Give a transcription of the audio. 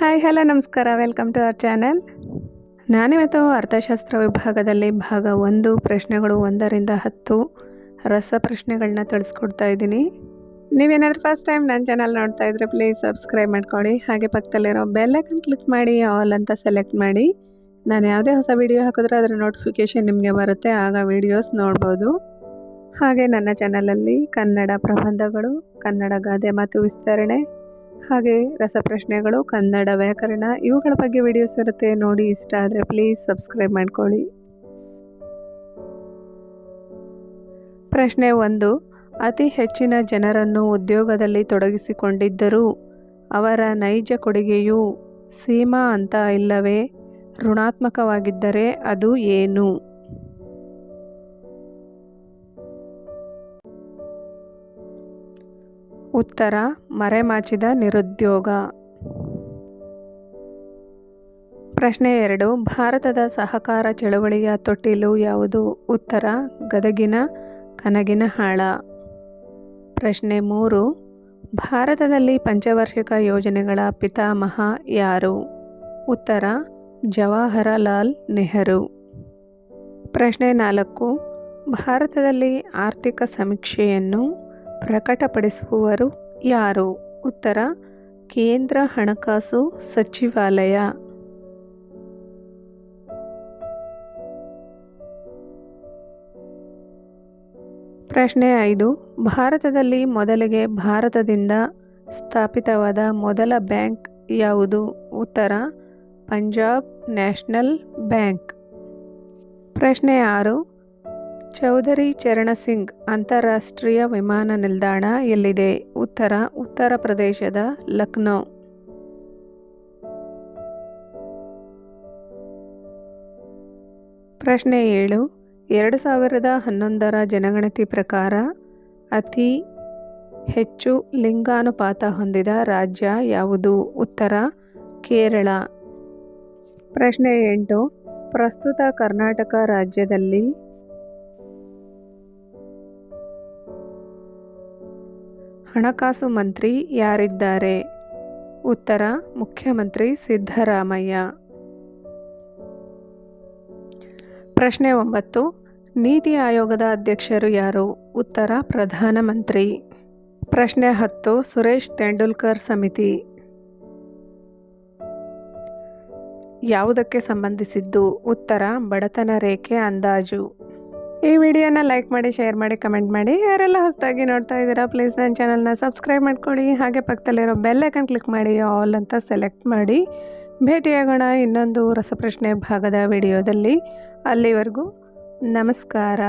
Hi hello ನಮಸ್ಕಾರ. Welcome to our channel ನಾನಿವತ್ತು ಅರ್ಥಶಾಸ್ತ್ರ ವಿಭಾಗದಲ್ಲಿ ಭಾಗ ಒಂದು, ಪ್ರಶ್ನೆಗಳು ಒಂದರಿಂದ ಹತ್ತು ರಸ ಪ್ರಶ್ನೆಗಳನ್ನ ತಿಳಿಸ್ಕೊಡ್ತಾ ಇದ್ದೀನಿ. ನೀವೇನಾದರೂ ಫಸ್ಟ್ ಟೈಮ್ ನನ್ನ ಚಾನಲ್ ನೋಡ್ತಾ ಇದ್ರೆ ಪ್ಲೀಸ್ ಸಬ್ಸ್ಕ್ರೈಬ್ ಮಾಡ್ಕೊಳ್ಳಿ. ಹಾಗೆ ಪಕ್ಕದಲ್ಲಿರೋ ಬೆಲ್ಲೈಕನ್ ಕ್ಲಿಕ್ ಮಾಡಿ ಆಲ್ ಅಂತ ಸೆಲೆಕ್ಟ್ ಮಾಡಿ. ನಾನು ಯಾವುದೇ ಹೊಸ ವಿಡಿಯೋ ಹಾಕಿದ್ರೆ ಅದರ ನೋಟಿಫಿಕೇಷನ್ ನಿಮಗೆ ಬರುತ್ತೆ, ಆಗ ವಿಡಿಯೋಸ್ ನೋಡ್ಬೋದು. ಹಾಗೆ ನನ್ನ ಚಾನಲಲ್ಲಿ ಕನ್ನಡ ಪ್ರಬಂಧಗಳು, ಕನ್ನಡ ಗಾದೆ ಮಾತು ವಿಸ್ತರಣೆ ಹಾಗೆ ರಸಪ್ರಶ್ನೆಗಳು, ಕನ್ನಡ ವ್ಯಾಕರಣ ಇವುಗಳ ಬಗ್ಗೆ ವಿಡಿಯೋಸ್ ಇರುತ್ತೆ, ನೋಡಿ ಇಷ್ಟ ಆದರೆ ಪ್ಲೀಸ್ ಸಬ್ಸ್ಕ್ರೈಬ್ ಮಾಡ್ಕೊಳ್ಳಿ. ಪ್ರಶ್ನೆ ಒಂದು, ಅತಿ ಹೆಚ್ಚಿನ ಜನರನ್ನು ಉದ್ಯೋಗದಲ್ಲಿ ತೊಡಗಿಸಿಕೊಂಡಿದ್ದರೂ, ಅವರ ನೈಜ ಕೊಡುಗೆಯು ಸೀಮಾ ಅಂತ ಇಲ್ಲವೇ? ಋಣಾತ್ಮಕವಾಗಿದ್ದರೆ ಅದು ಏನು? ಉತ್ತರ, ಮರೆಮಾಚಿದ ನಿರುದ್ಯೋಗ. ಪ್ರಶ್ನೆ ಎರಡು, ಭಾರತದ ಸಹಕಾರ ಚಳವಳಿಯ ತೊಟ್ಟಿಲು ಯಾವುದು? ಉತ್ತರ, ಗದಗಿನ ಕನಗಿನ ಹಾಳ ಪ್ರಶ್ನೆ ಮೂರು, ಭಾರತದಲ್ಲಿ ಪಂಚವಾರ್ಷಿಕ ಯೋಜನೆಗಳ ಪಿತಾಮಹ ಯಾರು? ಉತ್ತರ, ಜವಾಹರಲಾಲ್ ನೆಹರು. ಪ್ರಶ್ನೆ ನಾಲ್ಕು, ಭಾರತದಲ್ಲಿ ಆರ್ಥಿಕ ಸಮೀಕ್ಷೆಯನ್ನು ಪ್ರಕಟಪಡಿಸುವವರು ಯಾರು? ಉತ್ತರ, ಕೇಂದ್ರ ಹಣಕಾಸು ಸಚಿವಾಲಯ. ಪ್ರಶ್ನೆ ಐದು, ಭಾರತದಲ್ಲಿ ಮೊದಲಿಗೆ ಭಾರತದಿಂದ ಸ್ಥಾಪಿತವಾದ ಮೊದಲ ಬ್ಯಾಂಕ್ ಯಾವುದು? ಉತ್ತರ, ಪಂಜಾಬ್ ನ್ಯಾಷನಲ್ ಬ್ಯಾಂಕ್. ಪ್ರಶ್ನೆ ಆರು ಚೌಧರಿ ಚರಣ ಸಿಂಗ್ ಅಂತಾರಾಷ್ಟ್ರೀಯ ವಿಮಾನ ನಿಲ್ದಾಣ ಎಲ್ಲಿದೆ? ಉತ್ತರ ಉತ್ತರ ಪ್ರದೇಶದ ಲಕ್ನೋ. ಪ್ರಶ್ನೆ ಏಳು, ಎರಡು ಸಾವಿರದ ಹನ್ನೊಂದರ ಜನಗಣತಿ ಪ್ರಕಾರ ಅತಿ ಹೆಚ್ಚು ಲಿಂಗಾನುಪಾತ ಹೊಂದಿದ ರಾಜ್ಯ ಯಾವುದು? ಉತ್ತರ, ಕೇರಳ. ಪ್ರಶ್ನೆ ಎಂಟು, ಪ್ರಸ್ತುತ ಕರ್ನಾಟಕ ರಾಜ್ಯದಲ್ಲಿ ಹಣಕಾಸು ಮಂತ್ರಿ ಯಾರಿದ್ದಾರೆ? ಉತ್ತರ, ಮುಖ್ಯಮಂತ್ರಿ ಸಿದ್ದರಾಮಯ್ಯ. ಪ್ರಶ್ನೆ ಒಂಬತ್ತು, ನೀತಿ ಆಯೋಗದ ಅಧ್ಯಕ್ಷರು ಯಾರು? ಉತ್ತರ ಪ್ರಧಾನಮಂತ್ರಿ ಪ್ರಶ್ನೆ ಹತ್ತು, ಸುರೇಶ್ ತೆಂಡೂಲ್ಕರ್ ಸಮಿತಿ. ಯಾವುದಕ್ಕೆ ಸಂಬಂಧಿಸಿದ್ದು? ಉತ್ತರ, ಬಡತನ ರೇಖೆ ಅಂದಾಜು. ಈ ವಿಡಿಯೋನ ಲೈಕ್ ಮಾಡಿ, ಶೇರ್ ಮಾಡಿ, ಕಮೆಂಟ್ ಮಾಡಿ. ಯಾರೆಲ್ಲ ಹೊಸದಾಗಿ ನೋಡ್ತಾ ಇದ್ದೀರಾ ಪ್ಲೀಸ್ ನನ್ನ ಚಾನಲ್ನ ಸಬ್ಸ್ಕ್ರೈಬ್ ಮಾಡ್ಕೊಳ್ಳಿ. ಹಾಗೆ ಪಕ್ಕದಲ್ಲಿರೋ ಬೆಲ್ಲೈಕನ್ ಕ್ಲಿಕ್ ಮಾಡಿ ಆಲ್ ಅಂತ ಸೆಲೆಕ್ಟ್ ಮಾಡಿ. ಭೇಟಿಯಾಗೋಣ ಇನ್ನೊಂದು ರಸಪ್ರಶ್ನೆ ಭಾಗದ ವಿಡಿಯೋದಲ್ಲಿ. ಅಲ್ಲಿವರೆಗೂ ನಮಸ್ಕಾರ.